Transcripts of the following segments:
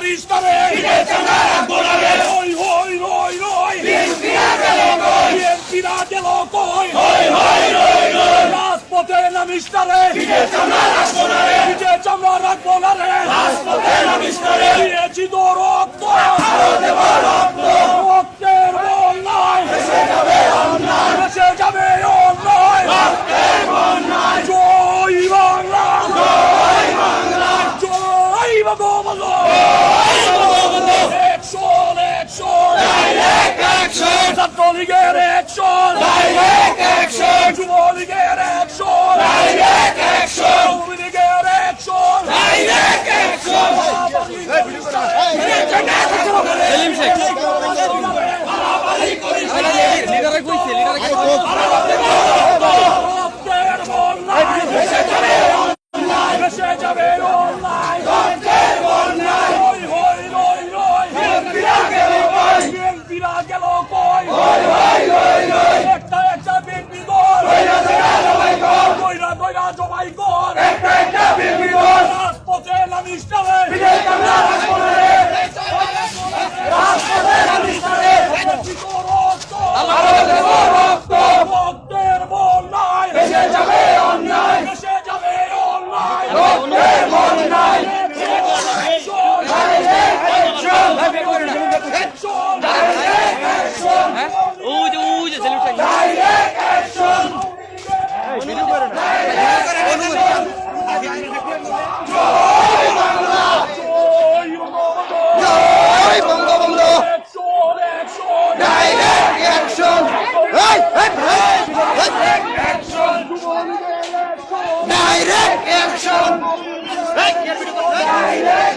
করিস না রে ওই ওই ওই ওই। বিএনপি না গেল কই? রাজপথে নামিস না রে নিজে চামড়া রাখব না রে। দিয়েছি তো রক্ত রক্তের বন্যায় ভেসে যাবে অন্যায় জয় বাংলা জয় বঙ্গবন্ধু একশন একশন ছাত্রলীগের একশন যুবলীগের একশন আওয়ামী লীগের একশন সেলিম শেখ লিডারে কইছে লিডারে ভেসে যাবে Friday.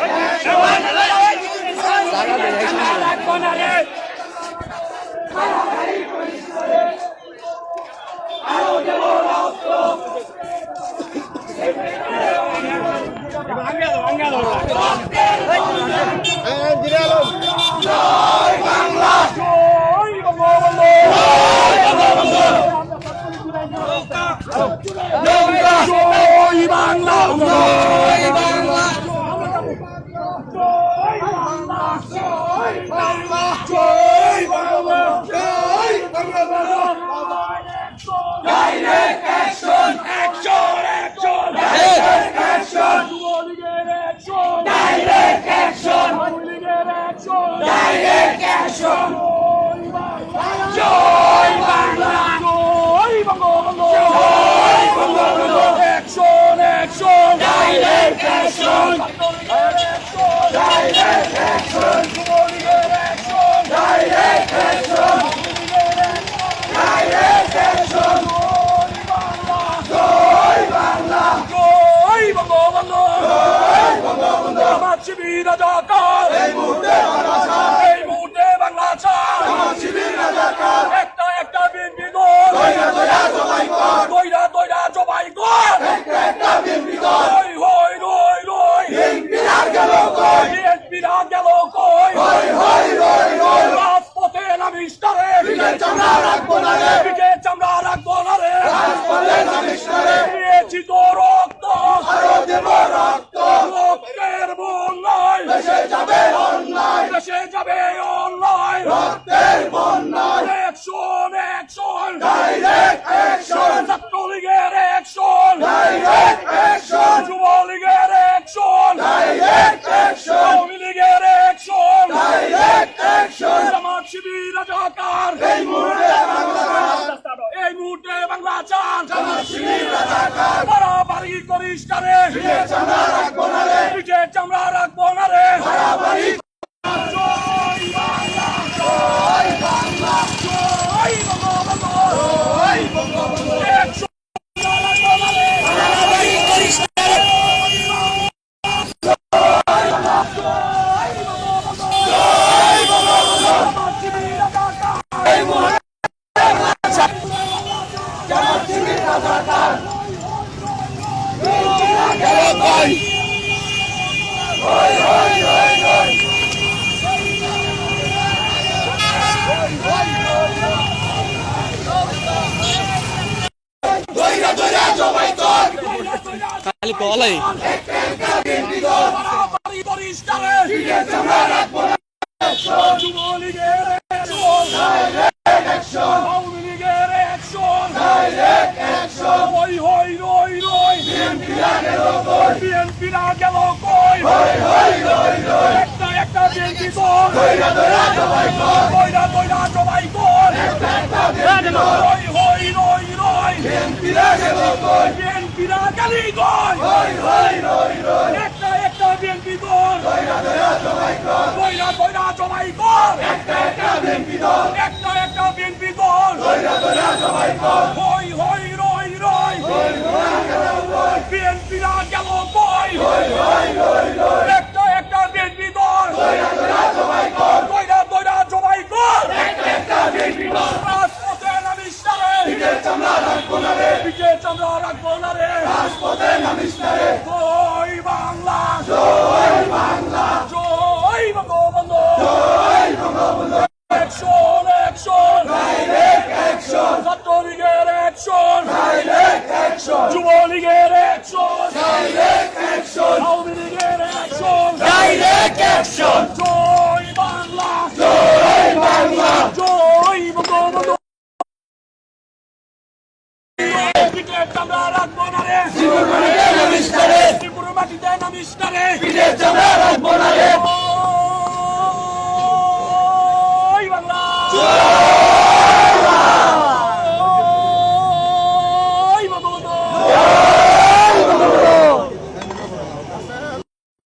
জয় বাংলা রাজাকার এই মুহূর্তে বাংলা এই মুহূর্তে বাংলা আমার শিবির রাজাকার একটা একটা বিএনপি দল। দইরা দইরা জবাই কর। দইরা দইরা জবাই কর। একটা একটা বিএনপি দল হই হই রই রই বিএনপি আর গেল কই বিএনপি আর গেল কই হই হই রই রই রাজপথে নামিস না রে বিজয় চামড়া রাখব না রে বিজয় চামড়া রাখব না রে রাজপথে নামিস না রে দিয়েছি তো রক্ত আরও দেব রক্ত রক্তের বন্যায় ভেসে যাবে অন্যায়। ভেসে যাবে অন্যায়। রক্তের বন্যায়। অ্যাকশন অ্যাকশন ডাইরেক্ট অ্যাকশন ছাত্রলীগের অ্যাকশন ডাইরেক্ট অ্যাকশন যুবলীগের অ্যাকশন ডাইরেক্ট অ্যাকশন আওয়ামী লীগের action direct action Jamaat Shibir রাজাকার। এই মুহূর্তে বাংলা এই মুহূর্তে বাংলা চান জামাত শিবির রাজাকার। বাড়াবাড়ি করিস না রে বিজয় চামড়া রাখব না রে বিজয় চামড়া রাখব না খালি কলাই বাড়াবাড়ি করিস না রে যুবলীগের অ্যাকশন আওয়ামী লীগের অ্যাকশন ওই হই রই রই বিএনপি না গেল কই একটা একটা বিএনপি কর কইরা কইরা সবাই কর হই হই রই রই বিএনপি না গেলি কই একটা একটা বিএনপি কর কইরা কইরা সবাই কর একটা একটা বিএনপি কর একটা একটা বিএনপি কর হই হই রই রই। বিএনপি না গেল কই? একটা একটা বিএনপি কর কইরা কইরা সবাই কর রাজপথে নামিস না রে। পিঠে চামড়া রাখব না রে বাংলা জয় বাংলা জয় বঙ্গবন্ধু অ্যাকশন অ্যাকশন ছাত্রলীগের অ্যাকশন যুবলীগের অ্যাকশন আওয়ামী লীগের অ্যাকশন জয় বাংলা জয় বাংলা জয় বঙ্গবন্ধু পিঠে চামড়া রাখব না রে ত্রিপুরা মাটিতে নামিস না রে জয়